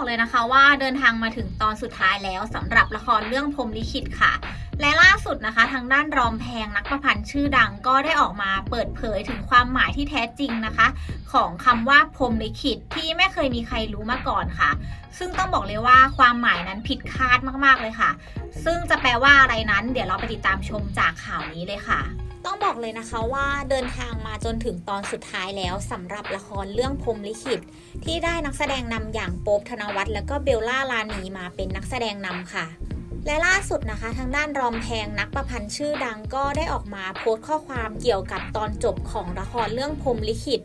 บอกเลยนะคะว่าเดินทางมาถึงตอนสุดท้ายแล้วสำหรับละครเรื่องพรมลิขิตค่ะ และล่าสุดนะคะ ทางด้านรอมแพงนักประพันธ์ชื่อดังก็ได้ออกมาเปิดเผยถึงความหมายที่แท้จริงนะคะ ของคำว่าพรมลิขิตที่ไม่เคยมีใครรู้มาก่อนค่ะ ซึ่งต้องบอกเลยว่าความหมายนั้นผิดคาดมากๆเลยค่ะ ซึ่งจะแปลว่าอะไรนั้น เดี๋ยวเราไปติดตามชมจากข่าวนี้เลยค่ะ ต้องบอกเลยนะคะว่าเดินทางมาจนถึงตอนสุดท้ายแล้วสำหรับละครเรื่องพรมลิขิต ที่ได้นักแสดงนำอย่างโป๊บธนวัฒน์และก็เบลล่าลานีมาเป็นนักแสดงนำค่ะ และล่าสุดนะคะ ทางด้านรอมแพงนักประพันธ์ชื่อดังก็ได้ออกมาโพสต์ข้อความเกี่ยวกับตอนจบของละครเรื่องพรมลิขิต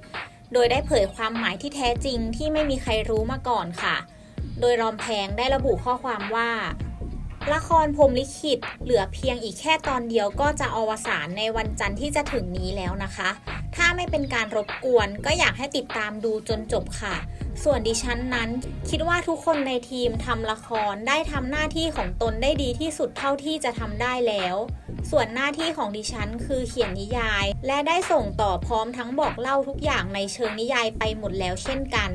โดยได้เผยความหมายที่แท้จริงที่ไม่มีใครรู้มาก่อนค่ะ โดยรอมแพงได้ระบุข้อความว่า ละครพรมลิขิตเหลือเพียงอีกแค่ตอนเดียวก็จะอวสานในวันจันทร์ที่จะถึงนี้แล้วนะคะ ถ้าไม่เป็นการรบกวนก็อยากให้ติดตามดูจนจบค่ะ ส่วนดิฉันนั้น คิดว่าทุกคนในทีมทำละครได้ทำหน้าที่ของตนได้ดีที่สุดเท่าที่จะทำได้แล้ว ส่วนหน้าที่ของดิฉันคือเขียนนิยาย และได้ส่งต่อพร้อมทั้งบอกเล่าทุกอย่างในเชิงนิยายไปหมดแล้วเช่นกัน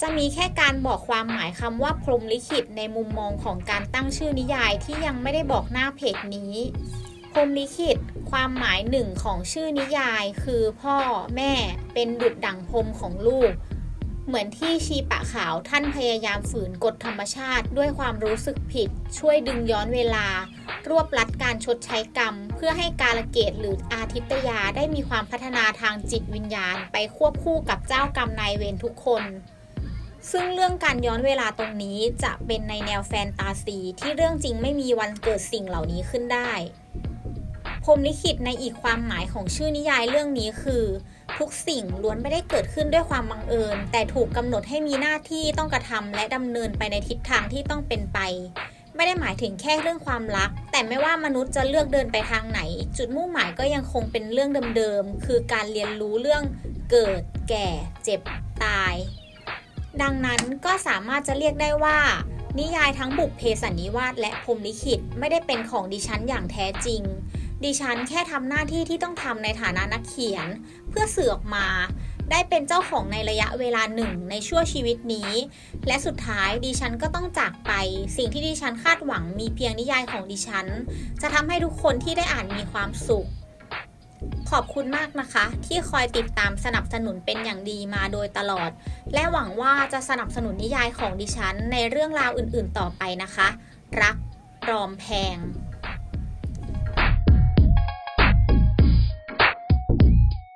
จะมีแค่การบอกความหมายคำว่าพรมลิขิตในมุมมองของการตั้งชื่อนิยายที่ยังไม่ได้บอกหน้าเพจนี้ พรมลิขิต ความหมายหนึ่งของชื่อนิยาย คือพ่อแม่เป็นดุจดั่งพรมของลูก เหมือนที่ชีปะขาวท่านพยายามฝืนกฎธรรมชาติ ด้วยความรู้สึกผิด ช่วยดึงย้อนเวลา รวบลัดการชดใช้กรรม เพื่อให้กาลเกตหรืออาทิตยาได้มีความพัฒนาทางจิตวิญญาณ ไปควบคู่กับเจ้ากรรมนายเวรทุกคน ซึ่งเรื่องการย้อนเวลาตรงนี้จะเป็นในแนวแฟนตาซี ที่เรื่องจริงไม่มีวันเกิดสิ่งเหล่านี้ขึ้นได้พรมลิขิตในอีกความหมายของชื่อนิยายเรื่องนี้คือ ทุกสิ่งล้วนไม่ได้เกิดขึ้นด้วยความบังเอิญ แต่ถูกกำหนดให้มีหน้าที่ต้องกระทำและดำเนินไปในทิศทางที่ต้องเป็นไป ไม่ได้หมายถึงแค่เรื่องความรัก แต่ไม่ว่ามนุษย์จะเลือกเดินไปทางไหน จุดมุ่งหมายก็ยังคงเป็นเรื่องเดิมๆคือการเรียนรู้เรื่องเกิด แก่ เจ็บ ตาย ดังนั้นก็สามารถจะเรียกได้ว่า นิยายทั้งบุพเพสันนิวาสและพรมลิขิตไม่ได้เป็นของดิฉันอย่างแท้จริง ดิฉันแค่ทำหน้าที่ที่ต้องทำในฐานะนักเขียน เพื่อสื่อออกมา ได้เป็นเจ้าของในระยะเวลาหนึ่งในชั่วชีวิตนี้ และสุดท้ายดิฉันก็ต้องจากไป สิ่งที่ดิฉันคาดหวังมีเพียงนิยายของดิฉัน จะทำให้ทุกคนที่ได้อ่านมีความสุข ขอบคุณมากนะคะ ที่คอยติดตามสนับสนุนเป็นอย่างดีมาโดยตลอด และหวังว่าจะสนับสนุนนิยายของดิฉันในเรื่องราวอื่นๆต่อไปนะคะ รักรอมแพง